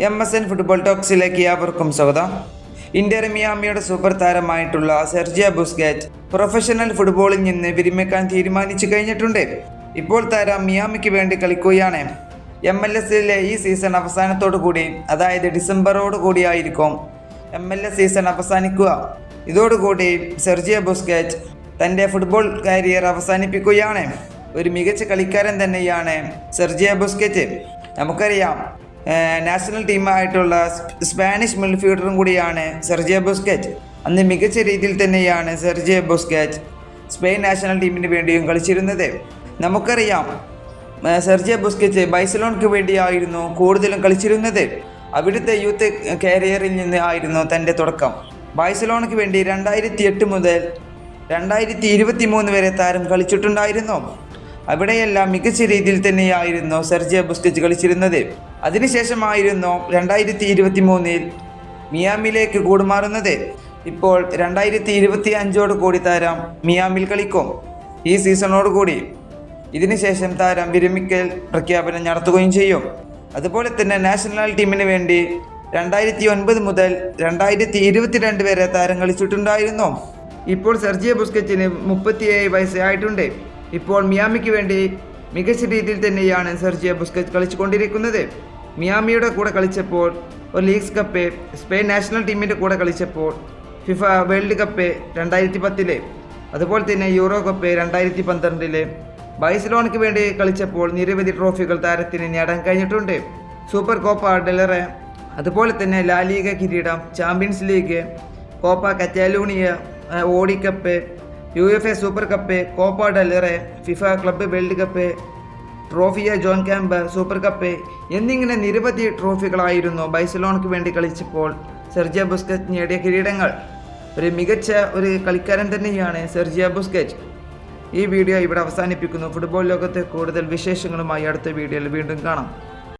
M S N football ടോക്സിലേക്ക് ഏവർക്കും സ്വാഗതം. ഇന്റർ മിയാമിയുടെ സൂപ്പർ താരമായിട്ടുള്ള സെർജിയ ബുസ്ഗേറ്റ് പ്രൊഫഷണൽ ഫുട്ബോളിൽ നിന്ന് വിരമിക്കാൻ തീരുമാനിച്ചു കഴിഞ്ഞിട്ടുണ്ട്. ഇപ്പോൾ താരം മിയാമിക്ക് വേണ്ടി കളിക്കുകയാണ്. എം എൽ എസിലെ ഈ സീസൺ അവസാനത്തോടു കൂടി അതായത് ഡിസംബറോട് കൂടിയായിരിക്കും എം എൽ എസ് സീസൺ അവസാനിക്കുക. ഇതോടുകൂടി സെർജിയ ബുസ്ഗേറ്റ് തന്റെ ഫുട്ബോൾ കരിയർ അവസാനിപ്പിക്കുകയാണ്. ഒരു മികച്ച കളിക്കാരൻ തന്നെയാണ് സെർജിയ ബുസ്കറ്റ്. നമുക്കറിയാം നാഷണൽ ടീമായിട്ടുള്ള സ്പാനിഷ് മിഡ്ഫീൽഡറും കൂടിയാണ് സെർജിയ ബോസ്കാറ്റ്. അന്ന് മികച്ച രീതിയിൽ തന്നെയാണ് സെർജിയ ബോസ്കാറ്റ് സ്പെയിൻ നാഷണൽ ടീമിന് വേണ്ടിയും കളിച്ചിരുന്നത്. നമുക്കറിയാം സെർജിയ ബുസ്കറ്റ് ബൈസലോൺക്ക് വേണ്ടിയായിരുന്നു കൂടുതലും കളിച്ചിരുന്നത്. അവിടുത്തെ യൂത്ത് കരിയറിൽ നിന്ന് ആയിരുന്നു തന്റെ തുടക്കം. ബാഴ്സലോണയ്ക്ക് വേണ്ടി രണ്ടായിരത്തി എട്ട് മുതൽ രണ്ടായിരത്തി ഇരുപത്തി മൂന്ന് വരെ താരം കളിച്ചിട്ടുണ്ടായിരുന്നു. അവിടെയെല്ലാം മികച്ച രീതിയിൽ തന്നെയായിരുന്നു സെർജിയ ബുസ്കറ്റ് കളിച്ചിരുന്നത്. അതിനുശേഷമായിരുന്നു രണ്ടായിരത്തി ഇരുപത്തി മൂന്നിൽ മിയാമിലേക്ക് കൂടുമാറുന്നത്. ഇപ്പോൾ രണ്ടായിരത്തി ഇരുപത്തി അഞ്ചോട് കൂടി താരം മിയാമിൽ കളിക്കും. ഈ സീസണോട് കൂടി ഇതിനുശേഷം താരം വിരമിക്കൽ പ്രഖ്യാപനം നടത്തുകയും ചെയ്യും. അതുപോലെ തന്നെ നാഷണൽ ടീമിന് വേണ്ടി രണ്ടായിരത്തി ഒൻപത് മുതൽ രണ്ടായിരത്തി ഇരുപത്തിരണ്ട് വരെ താരം കളിച്ചിട്ടുണ്ടായിരുന്നു. ഇപ്പോൾ സെർജിയ ബുസ്കറ്റിന് മുപ്പത്തിയേഴ് വയസ്സായിട്ടുണ്ട്. ഇപ്പോൾ മിയാമിക്ക് വേണ്ടി മികച്ച രീതിയിൽ തന്നെയാണ് സെർജിയ ബുസ്കറ്റ് കളിച്ചുകൊണ്ടിരിക്കുന്നത്. മിയാമിയുടെ കൂടെ കളിച്ചപ്പോൾ ഒരു ലീഗ്സ് കപ്പ് സ്പെയിൻ നാഷണൽ ടീമിന്റെ കൂടെ കളിച്ചപ്പോൾ ഫിഫ വേൾഡ് കപ്പ് രണ്ടായിരത്തി പത്തിലെ അതുപോലെ തന്നെ യൂറോ കപ്പ് രണ്ടായിരത്തി പന്ത്രണ്ടിലെ ബൈസലോണയ്ക്ക് വേണ്ടി കളിച്ചപ്പോൾ നിരവധി ട്രോഫികൾ താരത്തിന് നേടാൻ കഴിഞ്ഞിട്ടുണ്ട്. സൂപ്പർ കോപ്പ ഡെലറെ അതുപോലെ തന്നെ ലാലീഗ കിരീടം Champions League Copa Catalunya cup U F A super cup Copa del Rey FIFA club world cup ട്രോഫിയ Joan Gamper super cup എന്നിങ്ങനെ നിരവധി ട്രോഫികളായിരുന്നു ബൈസലോണയ്ക്ക് വേണ്ടി കളിച്ചപ്പോൾ സെർജിയ ബുസ്കറ്റ് നേടിയ കിരീടങ്ങൾ. ഒരു മികച്ച ഒരു കളിക്കാരൻ തന്നെയാണ് സെർജിയ ബുസ്കറ്റ്. ഈ വീഡിയോ ഇവിടെ അവസാനിപ്പിക്കുന്നു. ഫുട്ബോൾ ലോകത്തെ കൂടുതൽ വിശേഷങ്ങളുമായി അടുത്ത വീഡിയോയിൽ വീണ്ടും കാണാം.